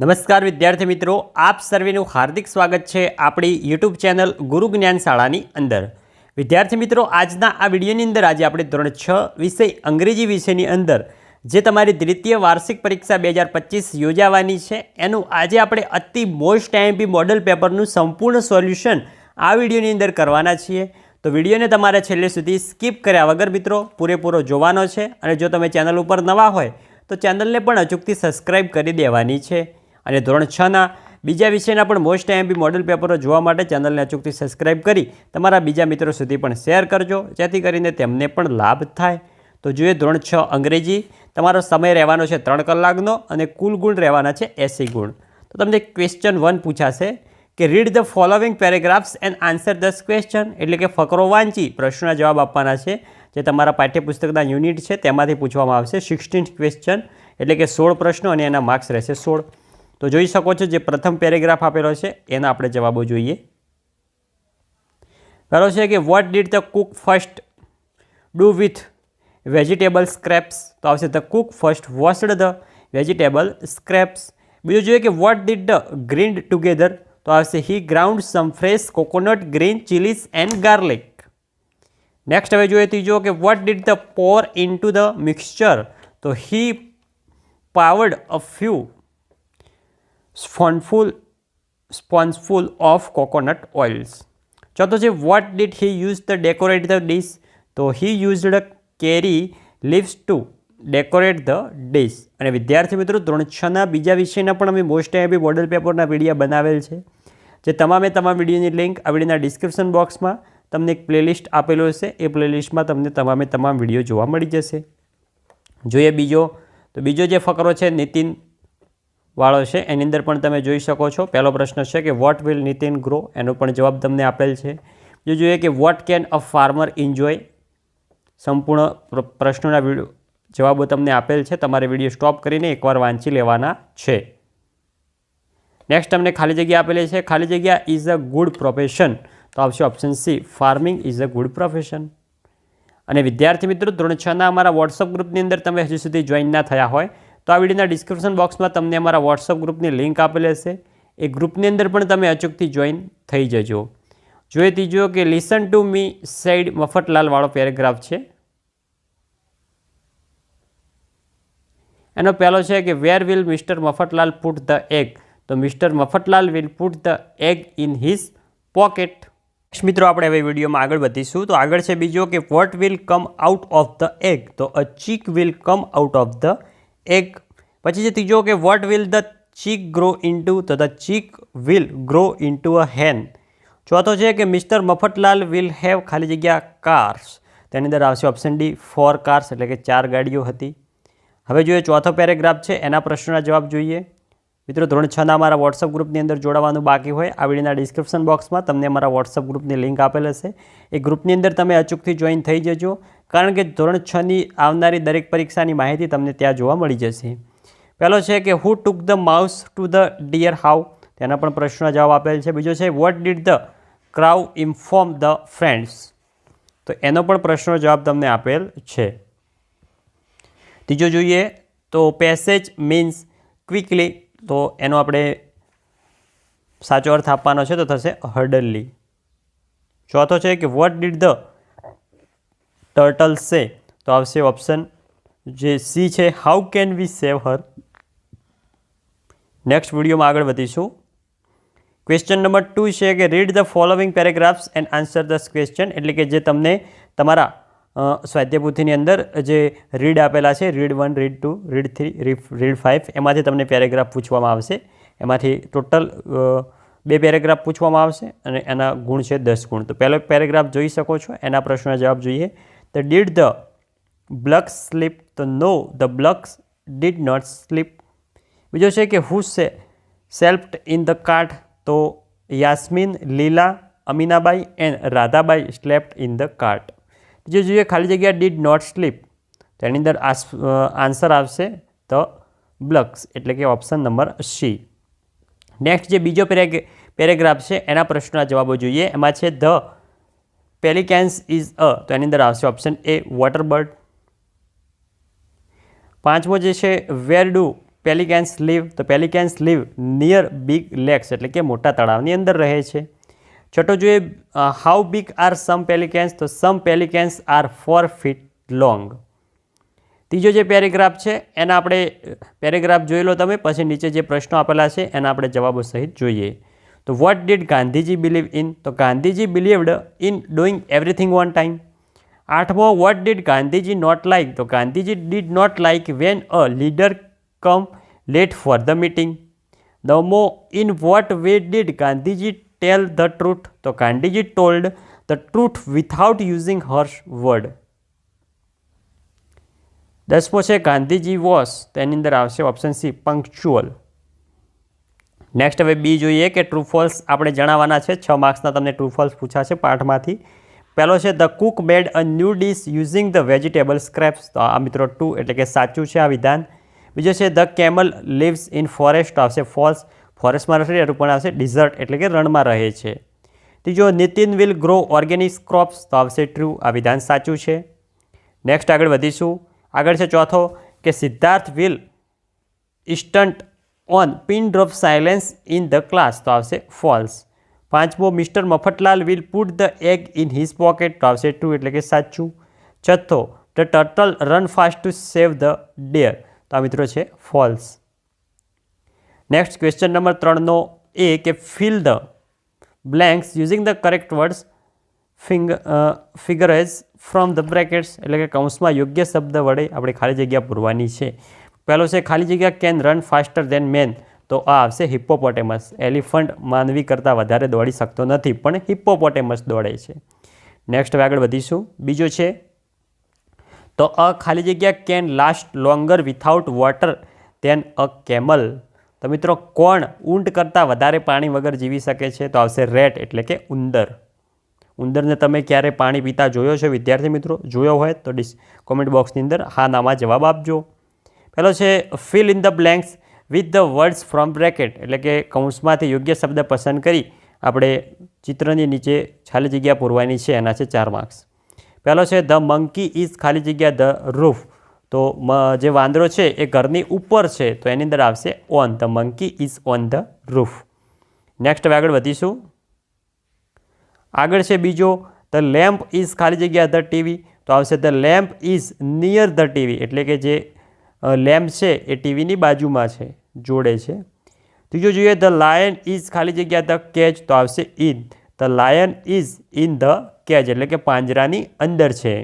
નમસ્કાર વિદ્યાર્થી મિત્રો, આપ સર્વેનું હાર્દિક સ્વાગત છે આપણી યુટ્યુબ ચેનલ ગુરુ જ્ઞાન શાળાની અંદર. વિદ્યાર્થી મિત્રો, આજના આ વિડીયોની અંદર આજે આપણે ધોરણ છ વિષય અંગ્રેજી વિષયની અંદર, જે તમારી દ્વિતીય વાર્ષિક પરીક્ષા બે હજાર પચીસ યોજાવાની છે, એનું આજે આપણે અતિ મોસ્ટ આઈએમપી મોડલ પેપરનું સંપૂર્ણ સોલ્યુશન આ વિડીયોની અંદર કરવાના છીએ. તો વિડીયોને તમારે છેલ્લે સુધી સ્કીપ કર્યા વગર મિત્રો, પૂરેપૂરો જોવાનો છે અને જો તમે ચેનલ ઉપર નવા હોય, તો ચેનલને પણ અચૂકથી સબસ્ક્રાઇબ કરી દેવાની છે. અને ધોરણ છના બીજા વિષયના પણ મોસ્ટ આઈએમપી મોડલ પેપરો જોવા માટે ચેનલને અચૂકથી સબસ્ક્રાઇબ કરી તમારા બીજા મિત્રો સુધી પણ શેર કરજો, જેથી કરીને તેમને પણ લાભ થાય. તો જોઈએ ધોરણ છ અંગ્રેજી. તમારો સમય રહેવાનો છે ત્રણ કલાકનો અને કુલ ગુણ રહેવાના છે એસી ગુણ. તો તમને ક્વેશ્ચન વન પૂછાશે કે read the following paragraphs and answer દસ ક્વેશ્ચન એટલે કે ફકરો વાંચી પ્રશ્નના જવાબ આપવાના છે. જે તમારા પાઠ્યપુસ્તકના યુનિટ છે તેમાંથી પૂછવામાં આવશે સિક્સટીન ક્વેશ્ચન એટલે કે સોળ પ્રશ્નો અને એના માર્ક્સ રહેશે સોળ. તો જોઈ શકો છો જે પ્રથમ પેરેગ્રાફ આપેલો છે, એના આપણે જવાબો જોઈએ. પહેલો છે કે what did the cook first do with vegetable scraps તો આવશે the cook first washed the vegetable scraps બીજું જોઈએ કે what did the grind together તો આવશે he ground some fresh coconut green chillies and garlic next હવે જોઈએ ત્રીજો કે what did the pour in the mixture તો he poured a few spoonful spoonsful of coconut oils. ચોથો છે what did he use the decorate the dish તો he used curry leaves to decorate the dish અને વિદ્યાર્થી મિત્રો ધોરણ છના બીજા વિષયના પણ અમે મોસ્ટ આઈપી મોડલ પેપરના વીડિયો બનાવેલ છે. જે તમામે તમામ વિડીયોની લિંક આ વિડીયોના ડિસ્ક્રિપ્શન બોક્સમાં તમને એક પ્લેલિસ્ટ આપેલો હશે. એ પ્લેલિસ્ટમાં તમને તમામે તમામ વીડિયો જોવા મળી જશે. જોઈએ બીજો. તો બીજો જે ફકરો છે, નીતિન વાળો છે. એની અંદર પણ તમે જોઈ શકો છો. પહેલો પ્રશ્ન છે કે વોટ વિલ નીતિન ગ્રો એનો પણ જવાબ તમને આપેલ છે. બીજું જોઈએ કે what can a farmer enjoy સંપૂર્ણ પ્ર- પ્રશ્નોના જવાબો તમને આપેલ છે. તમારે વીડિયો સ્ટોપ કરીને એકવાર વાંચી લેવાના છે. નેક્સ્ટ તમને ખાલી જગ્યા આપેલી છે. ખાલી જગ્યા ઇઝ અ ગુડ પ્રોફેશન તો આવશે option C farming is a good profession અને વિદ્યાર્થી મિત્રો ધોરણ છના અમારા વોટ્સઅપ ગ્રુપની અંદર તમે હજુ સુધી જોઈન ના થયા હોય તો આ વિડીયોના ડિસ્ક્રિપ્શન બોક્સમાં તમને અમારા વોટ્સઅપ ગ્રુપની લિંક આપેલી હશે. એ ગ્રુપની અંદર પણ તમે અચૂકથી જોઈન થઈ જજો. જોઈએ ત્રીજો કે listen to me said Mafatlal વાળો પેરેગ્રાફ છે. એનો પહેલો છે કે where will Mr Mafatlal put the egg તો Mr Mafatlal will put the egg in his pocket મિત્રો, આપણે હવે વિડીયોમાં આગળ વધીશું. તો આગળ છે બીજો કે what will come out of the egg તો a chick will come out of the egg પછી છે ત્રીજો કે what will the chick grow into તો the chick will grow into a hen ચોથો છે કે મિસ્ટર મફતલાલ વિલ હેવ ખાલી જગ્યા કાર્સ તેની અંદર આવશે ઓપ્શન ડી ફોર કાર્સ એટલે કે ચાર ગાડીઓ હતી. હવે જોઈએ ચોથો પેરેગ્રાફ છે, એના પ્રશ્નોના જવાબ જોઈએ. મિત્રો, ધોરણ છના અમારા વોટ્સઅપ ગ્રુપની અંદર જોડાવાનું બાકી હોય. આ વિડીયોના ડિસ્ક્રિપ્શન બોક્સમાં તમને અમારા વોટ્સઅપ ગ્રુપની લિંક આપેલ હશે. એ ગ્રુપની અંદર તમે અચૂકથી જોઈન થઈ જજો, કારણ કે ધોરણ છની આવનારી દરેક પરીક્ષાની માહિતી તમને ત્યાં જોવા મળી જશે. પહેલો છે કે who took the mouse to the deer how તેના પણ પ્રશ્નનો જવાબ આપેલ છે. બીજો છે what did the crow inform the friends તો એનો પણ પ્રશ્નનો જવાબ તમને આપેલ છે. ત્રીજો જોઈએ તો પેસેજ મીન્સ ક્વિકલી તો એનો આપણે સાચો અર્થ આપવાનો છે તો થશે હર્ડલી ચોથો છે કે વોટ ડીડ ધ ટર્ટલ સે તો આવશે ઓપ્શન જે સી છે how can we save her next વિડીયોમાં આગળ વધીશું. ક્વેશ્ચન નંબર ટુ છે કે read the following paragraphs and answer the question એટલે કે જે તમને તમારા સ્વાધ્યાયપોથીની અંદર જે રીડ આપેલા છે read one read two read three read five એમાંથી તમને પેરેગ્રાફ પૂછવામાં આવશે. એમાંથી ટોટલ બે પેરેગ્રાફ પૂછવામાં આવશે અને એના ગુણ છે દસ ગુણ. તો પહેલો પેરેગ્રાફ જોઈ શકો છો, એના પ્રશ્નના જવાબ જોઈએ. The did the bullocks sleep તો no the bullocks did not sleep બીજો છે કે હુ સે સેલ્ફ્ડ ઇન ધ કાર્ટ તો Yasmin, Leela, Aminabai and Radhabai slept in the cart બીજો જોઈએ ખાલી જગ્યા ડીડ નોટ સ્લીપ તેની અંદર આન્સર આવશે ધ બ્લક્સ એટલે કે ઓપ્શન નંબર સી નેક્સ્ટ જે બીજો પેરેગ પેરેગ્રાફ છે, એના પ્રશ્નના જવાબો જોઈએ. એમાં છે ધ પેલિકેન્સ ઇઝ અ તો એની અંદર આવશે ઓપ્શન એ વોટર બર્ડ પાંચમો જે છે વેર ડુ પેલિકેન્સ લીવ તો pelicans live near big lakes એટલે કે મોટા તળાવની અંદર રહે છે. છઠ્ઠો જોઈએ how big are some pelicans તો some pelicans are four feet long ત્રીજો જે પેરેગ્રાફ છે, એના આપણે પેરેગ્રાફ જોઈ લો તમે, પછી નીચે જે પ્રશ્નો આપેલા છે, એના આપણે જવાબો સહિત જોઈએ. તો what did Gandhiji believe in તો Gandhiji believed in doing everything on time આઠમો what did Gandhiji not like તો Gandhiji did not like when a leader come late for the meeting નવમો in what way did Gandhiji tell the truth તો Gandhiji told the truth without using harsh word દસમો છે Gandhiji wash તેની અંદર આવશે option C punctual next હવે બી જોઈએ કે ટ્રુ ફોલ્સ આપણે જણાવવાના છે. છ માર્ક્સના તમને ટ્રુ ફોલ્સ પૂછાશે પાઠમાંથી. પહેલો છે the cook made a new dish using the vegetable scraps તો આ મિત્રો ટુ એટલે કે સાચું છે આ વિધાન. બીજો છે the camel lives in forest આવશે ફોલ્સ ફોરેસ્ટમાં રહે એનું પણ આવશે ડિઝર્ટ એટલે કે રણમાં રહે છે. ત્રીજો, Nitin will grow organic crops, તો આવશે ટ્રુ, આ વિધાન સાચું છે. નેક્સ્ટ આગળ વધીશું. આગળ છે ચોથો, કે Siddharth will ઇસ્ટન્ટ on pin drop silence in the class, તો આવશે ફોલ્સ. પાંચમો, Mr Mafatlal will put the egg in his pocket, તો આવશે ટ્રુ, એટલે કે સાચું. છઠ્ઠો the turtle run fast to save the deer, તો આ મિત્રો છે ફોલ્સ. નેક્સ્ટ ક્વેશ્ચન નંબર ત્રણનો એ કે fill the blanks using the correct words ફિંગ figures from the brackets એટલે કે કૌંસમાં યોગ્ય શબ્દ વડે આપણે ખાલી જગ્યા પૂરવાની છે. પહેલો છે, ખાલી જગ્યા can run faster than man તો આ આવશે હિપ્પોપોટેમસ એલિફન્ટ માનવી કરતાં વધારે દોડી શકતો નથી, પણ હિપ્પોપોટેમસ દોડે છે. નેક્સ્ટ હવે આગળ વધીશું. બીજો છે, તો અ ખાલી જગ્યા can last longer without water than a camel તો મિત્રો, કોણ ઊંટ કરતાં વધારે પાણી વગર જીવી શકે છે? તો આવશે રેટ, એટલે કે ઉંદર. ઉંદરને તમે ક્યારે પાણી પીતા જોયો છે? વિદ્યાર્થી મિત્રો, જોયો હોય તો ડિસ કોમેન્ટ બોક્સની અંદર હા નામાં જવાબ આપજો. પહેલો છે fill in the blanks with the words from bracket એટલે કે કૌંસમાંથી યોગ્ય શબ્દ પસંદ કરી આપણે ચિત્રની નીચે ખાલી જગ્યા પૂરવાની છે. એના છે ચાર માર્ક્સ પહેલો છે ધ મંકી ઇઝ ખાલી જગ્યા ધ રૂફ તો જે વાંદરો છે, એ ઘરની ઉપર છે, તો એની અંદર આવશે on the monkey is on the roof next હવે આગળ વધીશું. આગળ છે બીજો ધ લેમ્પ ઇઝ ખાલી જગ્યા ધ ટીવી તો આવશે the lamp is near the TV એટલે કે જે લેમ્પ છે, એ ટીવીની બાજુમાં છે, જોડે છે. ત્રીજો જોઈએ ધ લાયન ઇઝ ખાલી જગ્યા ધ કેચ તો આવશે in the lion is in the cage એટલે કે પાંજરાની અંદર છે.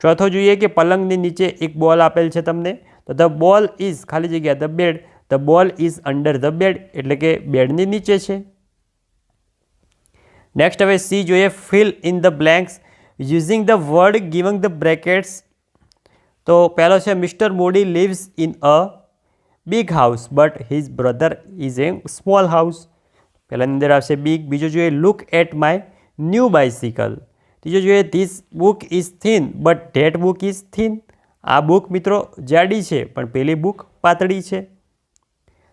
ચોથો જોઈએ કે પલંગની નીચે એક બોલ આપેલ છે તમને. તો ધ બોલ ઇઝ, ખાલી જગ્યા, the bed. The ball is under the bed, એટલે કે બેડની નીચે છે. નેક્સ્ટ હવે સી જોઈએ, fill in the blanks. Using the word, giving the brackets. તો પહેલો છે, mister Modi lives in a big house, but his brother is a small house. પહેલાંની અંદર આવશે બિગ, બીજો જોઈએ, look at my new bicycle. ત્રીજો જોઈએ this book is thin but that book is thin આ બુક મિત્રો જાડી છે, પણ પેલી બુક પાતળી છે.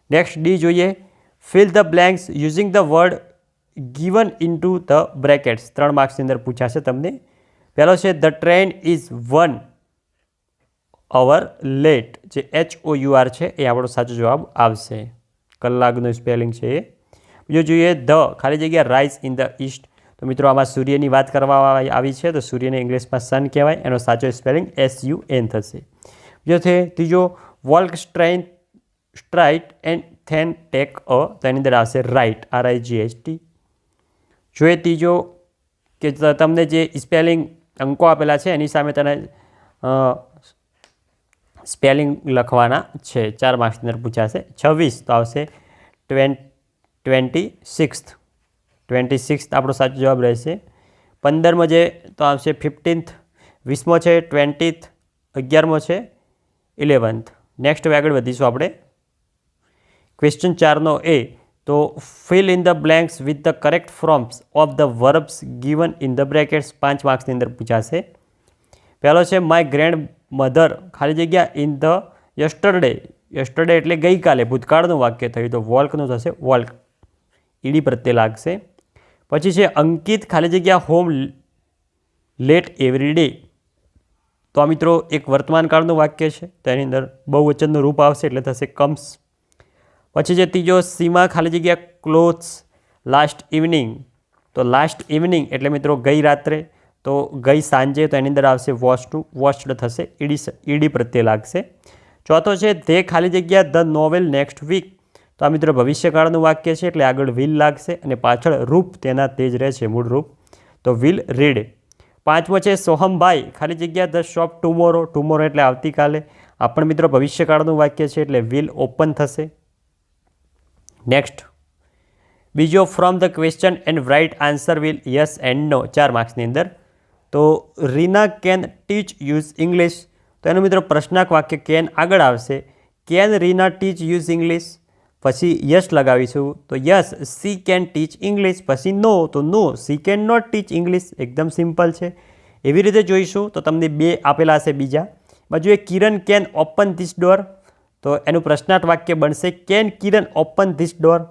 નેક્સ્ટ ડી જોઈએ fill the blanks using the word given in to the brackets ત્રણ માર્ક્સની અંદર પૂછાશે તમને. પહેલો છે the train is one hour late જે એચ ઓ યુ આર છે, એ આપણો સાચો જવાબ આવશે. કલાકનું સ્પેલિંગ છે એ. બીજો જોઈએ ધ ખાલી જગ્યા રાઇસ ઇન ધ ઈસ્ટ તો મિત્રો, આમાં સૂર્યની વાત કરવામાં આવી છે, તો સૂર્યને ઇંગ્લિશમાં સન કહેવાય, એનો સાચો સ્પેલિંગ એસ યુ એન થશે. બીજો છે, ત્રીજો walk strain straight and then take a તો એની અંદર આવશે right R I G H T જોઈએ ત્રીજો, કે તમને જે સ્પેલિંગ અંકો આપેલા છે, એની સામે તને સ્પેલિંગ લખવાના છે, ચાર માર્ક્સની અંદર પૂછાશે. છવ્વીસ તો આવશે twenty twenty six twenty six આપણો સાચો જવાબ રહેશે. પંદરમો જે તો આવશે ફિફ્ટીન્થ, વીસમો છે ટ્વેન્ટીથ, અગિયારમો છે ઇલેવન્થ. નેક્સ્ટ હવે આગળ વધીશું આપણે. ક્વેશ્ચન ચારનો એ, તો fill in the blanks with the correct forms of the verbs given in the brackets પાંચ માર્ક્સની અંદર પૂછાશે. પહેલો છે માય ગ્રેન્ડ મધર ખાલી જગ્યા ઇન ધ યસ્ટરડે યસ્ટરડે એટલે ગઈકાલે, ભૂતકાળનું વાક્ય થયું, તો વોલ્કનું થશે વોલ્ક ઈડી પ્રત્યે લાગશે. પછી છે અંકિત ખાલી જગ્યા હોમ લેટ એવરી ડે તો આ મિત્રો એક વર્તમાનકાળનું વાક્ય છે તો એની અંદર બહુવચનનું રૂપ આવશે એટલે થશે કમ્સ પછી છે ત્રીજો સીમા ખાલી જગ્યા ક્લોથ્સ લાસ્ટ ઇવનિંગ તો લાસ્ટ ઇવનિંગ એટલે મિત્રો ગઈ રાત્રે. તો ગઈ સાંજે તો એની અંદર આવશે વોશ ટુ વોચ્ડ થશે ઈડી ઈડી પ્રત્યે લાગશે. ચોથો છે તે ખાલી જગ્યા ધ નોવેલ નેક્સ્ટ વીક તો આ મિત્રો ભવિષ્યકાળનું વાક્ય છે એટલે આગળ વિલ લાગશે અને પાછળ રૂપ તેના તે જ રહેશે, મૂળ રૂપ. તો વિલ રીડ પાંચમો છે સોહમભાઈ ખાલી જગ્યા ધ શોપ ટુમોરો. ટુમોરો એટલે આવતીકાલે. આ પણ મિત્રો ભવિષ્યકાળનું વાક્ય છે એટલે વિલ ઓપન થશે. નેક્સ્ટ બીજો from the question and write answer will yes and no ચાર માર્ક્સની અંદર. તો Reena can teach use English. તો એનો મિત્રો પ્રશ્નાક વાક્ય કેન આગળ આવશે. Can Reena teach use English? પછી યસ લગાવીશું. તો yes she can teach English. પછી નો, તો no, she can not teach English. એકદમ સિમ્પલ છે. એવી રીતે જોઈશું. તો તમને બે આપેલા હશે બીજા. બાજુ એ Kiran can open this door. તો એનું પ્રશ્નાર્થ વાક્ય બનશે, can Kiran open this door?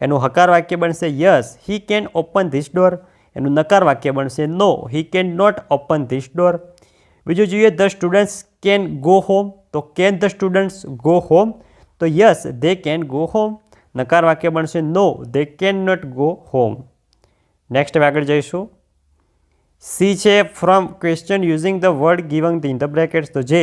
એનું હકાર વાક્ય બનશે, yes, he can open this door. એનું નકાર વાક્ય બનશે, no, he can not open this door. બીજું જોઈએ, the students can go home. તો can the students go home. તો yes they can go home નકાર વાક્ય બનશે no they can not go home next આગળ જઈશું. સી છે from question using the word giving in the brackets તો જે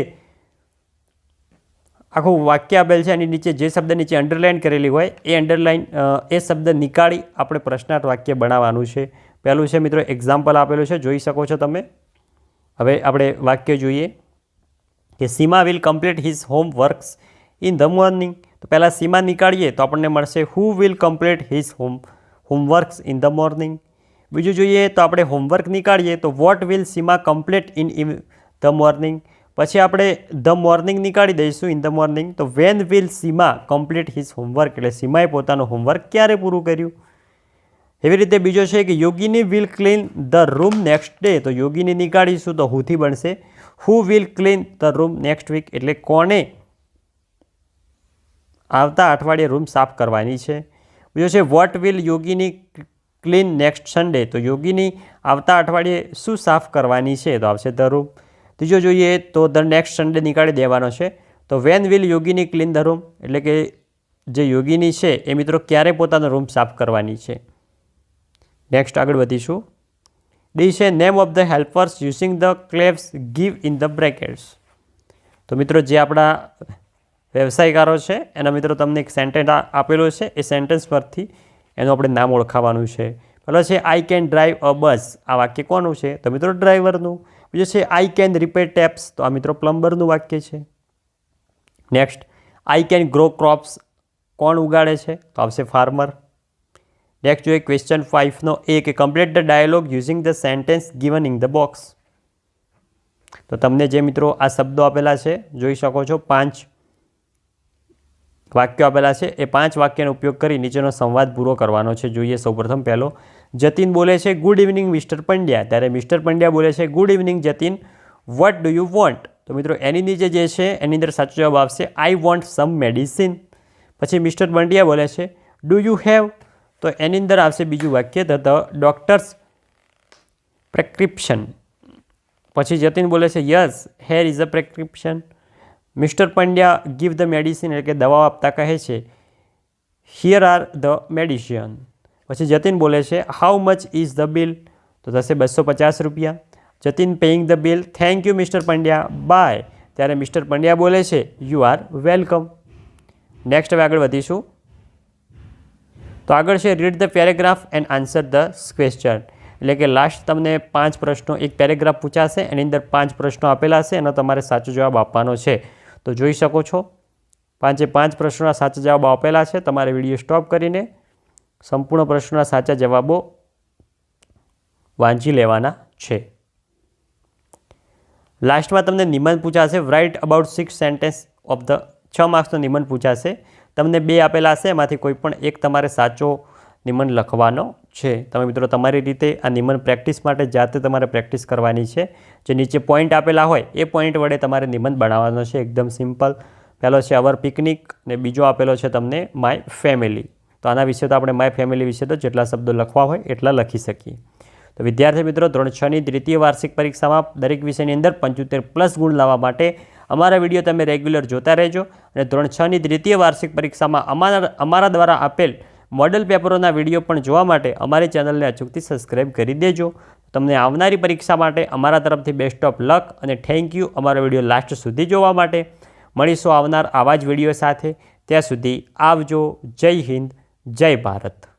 આખું વાક્ય આપેલ છે, એની નીચે જે શબ્દ નીચે અંડરલાઇન કરેલી હોય, એ અંડરલાઇન એ શબ્દ નીકાળી આપણે પ્રશ્નાર્થ વાક્ય બનાવવાનું છે. પહેલું છે મિત્રો એક્ઝામ્પલ આપેલું છે, જોઈ શકો છો તમે. હવે આપણે વાક્ય જોઈએ કે Seema will complete his home works in the morning તો પહેલાં સીમા નીકાળીએ તો આપણને મળશે who will complete his home homeworks in the morning બીજું જોઈએ તો આપણે હોમવર્ક નીકાળીએ તો what will Seema complete in the morning પછી આપણે ધ મોર્નિંગ નીકાળી દઈશું ઇન ધ મોર્નિંગ તો when will Seema complete his homework એટલે સીમાએ પોતાનું હોમવર્ક ક્યારે પૂરું કર્યું? એવી રીતે બીજો છે કે Yogini will clean the room next day તો યોગીની નીકાળીશું તો હુથી બનશે? Who will clean the room next week એટલે કોને આવતા અઠવાડિયે રૂમ સાફ કરવાની છે. બીજો છે what will Yogini clean next Sunday તો યોગીની આવતા અઠવાડિયે શું સાફ કરવાની છે? તો આવશે ધ રૂમ ત્રીજો જોઈએ, તો ધ નેક્સ્ટ સન્ડે નીકાળી દેવાનો છે. તો when will Yogini clean the room એટલે કે જે યોગીની છે, એ મિત્રો ક્યારે પોતાનો રૂમ સાફ કરવાની છે? નેક્સ્ટ આગળ વધીશું. ડી છે name of the helpers using the clues give in the brackets તો મિત્રો, જે આપણા વ્યવસાયકારો છે. એના મિત્રો તમને એક સેન્ટેન્સ આપેલો છે. એ સેન્ટેન્સ પરથી એનું આપણે નામ ઓળખાવાનું છે. પહેલો છે આઈ કેન ડ્રાઈવ અ બસ આ વાક્ય કોનું છે? તો મિત્રો ડ્રાઈવરનું. બીજું છે આઈ કેન રિપેર ટેપ્સ તો આ મિત્રો પ્લમ્બરનું વાક્ય છે. Next I can grow crops કોણ ઉગાડે છે? તો આવશે ફાર્મર નેક્સ્ટ જોઈએ ક્વેશ્ચન ફાઇવનો એ કે complete the dialogue using the sentence given in the box તો તમને જે મિત્રો આ શબ્દો આપેલા છે, જોઈ શકો છો. પાંચ વાક્યો આપેલા છે. એ પાંચ વાક્યનો ઉપયોગ કરી નીચેનો સંવાદ પૂરો કરવાનો છે. જોઈએ સૌપ્રથમ પહેલો. જતીન બોલે છે ગુડ ઇવનિંગ મિસ્ટર પંડ્યા ત્યારે મિસ્ટર પંડ્યા બોલે છે good evening Jatin. What do you want તો મિત્રો, એની નીચે જે છે, એની અંદર સાચો જવાબ આવશે આઈ વોન્ટ સમ મેડિસિન પછી મિસ્ટર પંડ્યા બોલે છે ડુ યુ હેવ તો એની અંદર આવશે બીજું વાક્ય ધ ડોક્ટર્સ પ્રેસ્ક્રિપ્શન પછી જતીન બોલે છે yes here is a prescription mister Pandya give the medicine એટલે કે દવાઓ આપતા કહે છે હિયર આર ધ મેડિસિન પછી જતીન બોલે છે how much is the bill તો થશે બસો પચાસ રૂપિયા. Jatin paying the bill thank you mister Pandya. Bye ત્યારે મિસ્ટર પંડ્યા બોલે છે યુ આર વેલકમ નેક્સ્ટ હવે આગળ વધીશું. તો આગળ છે read the paragraph and answer the question એટલે કે લાસ્ટ તમને પાંચ પ્રશ્નો, એક પેરેગ્રાફ પૂછાશે એની અંદર પાંચ પ્રશ્નો આપેલા છે એનો તમારે સાચો જવાબ આપવાનો છે. તો જોઈ શકો છો. પાંચે પાંચ પ્રશ્નોના સાચા જવાબો આપેલા છે. તમારે વીડિયો સ્ટોપ કરીને સંપૂર્ણ પ્રશ્નોના સાચા જવાબો વાંચી લેવાના છે. લાસ્ટમાં તમને નિબંધ પૂછાશે. Write about six sentence of the છ માર્ક્સનો નિબંધ પૂછાશે. તમને બે આપેલા હશે. એમાંથી કોઈ પણ એક તમારે સાચો નિબંધ લખવાનો છે. તમે મિત્રો, તમારી રીતે આ નિબંધ પ્રેક્ટિસ માટે જાતે તમારે પ્રેક્ટિસ કરવાની છે. જે નીચે પોઈન્ટ આપેલા હોય, એ પોઈન્ટ વડે તમારે નિબંધ બનાવવાનો છે. એકદમ સિમ્પલ પહેલો છે અવર પિકનિક ને બીજો આપેલો છે તમને માય ફેમિલી તો આના વિશે તો આપણે માય ફેમિલી વિશે તો જેટલા શબ્દો લખવા હોય, એટલા લખી શકીએ. તો વિદ્યાર્થી મિત્રો, ધોરણ છની દ્વિતીય વાર્ષિક પરીક્ષામાં દરેક વિષયની અંદર પંચોતેર પ્લસ ગુણ લાવવા માટે અમારા વીડિયો તમે રેગ્યુલર જોતા રહેજો. અને ધોરણ છની દ્વિતીય વાર્ષિક પરીક્ષામાં અમારા અમારા દ્વારા આપેલ મોડલ પેપરોના વીડિયો પણ જોવા માટે અમારી ચેનલને અચૂકથી સબસ્ક્રાઇબ કરી દેજો. તમને આવનારી પરીક્ષા માટે અમારા તરફથી બેસ્ટ ઓફ લક અને થેન્ક યુ અમારો વીડિયો લાસ્ટ સુધી જોવા માટે. મળીશું આવનાર આવા જ વીડિયો સાથે. ત્યાં સુધી આવજો. જય હિન્દ. જય ભારત.